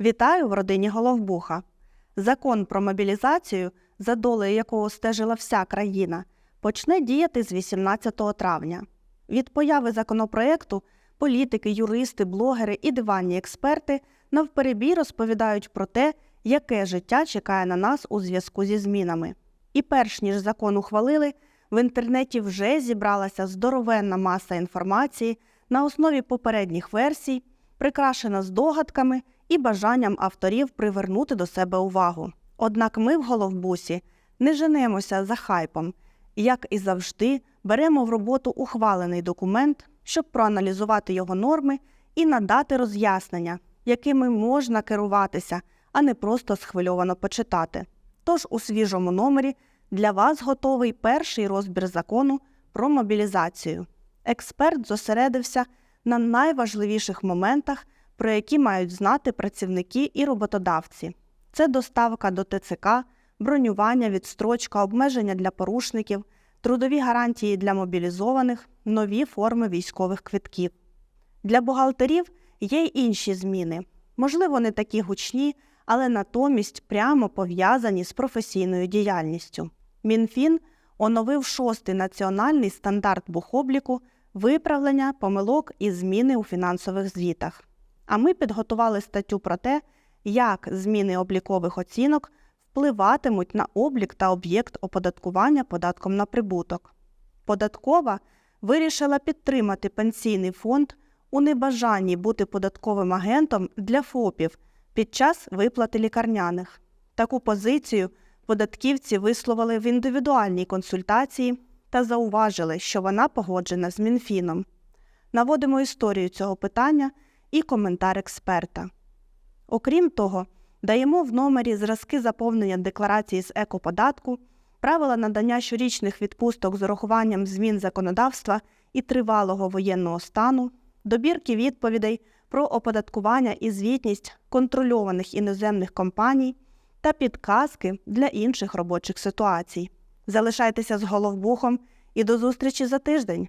Вітаю в родині Головбуха. Закон про мобілізацію, за долею якого стежила вся країна, почне діяти з 18 травня. Від появи законопроекту політики, юристи, блогери і диванні експерти навперебій розповідають про те, яке життя чекає на нас у зв'язку зі змінами. І перш ніж закон ухвалили, в інтернеті вже зібралася здоровенна маса інформації на основі попередніх версій, прикрашена здогадками і бажанням авторів привернути до себе увагу. Однак ми в головбусі не женемося за хайпом, як і завжди, беремо в роботу ухвалений документ, щоб проаналізувати його норми і надати роз'яснення, якими можна керуватися, а не просто схвильовано почитати. Тож у свіжому номері для вас готовий перший розбір закону про мобілізацію. Експерт зосередився на найважливіших моментах, про які мають знати працівники і роботодавці. Це доставка до ТЦК, бронювання, відстрочка, обмеження для порушників, трудові гарантії для мобілізованих, нові форми військових квитків. Для бухгалтерів є й інші зміни. Можливо, не такі гучні, але натомість прямо пов'язані з професійною діяльністю. Мінфін оновив шостий національний стандарт бухобліку, виправлення помилок і зміни у фінансових звітах. А ми підготували статтю про те, як зміни облікових оцінок впливатимуть на облік та об'єкт оподаткування податком на прибуток. Податкова вирішила підтримати пенсійний фонд у небажанні бути податковим агентом для ФОПів під час виплати лікарняних. Таку позицію податківці висловили в індивідуальній консультації та зауважили, що вона погоджена з Мінфіном. Наводимо історію цього питання і коментар експерта. Окрім того, даємо в номері зразки заповнення декларації з екоподатку, правила надання щорічних відпусток з урахуванням змін законодавства і тривалого воєнного стану, добірки відповідей про оподаткування і звітність контрольованих іноземних компаній та підказки для інших робочих ситуацій. Залишайтеся з головбухом і до зустрічі за тиждень.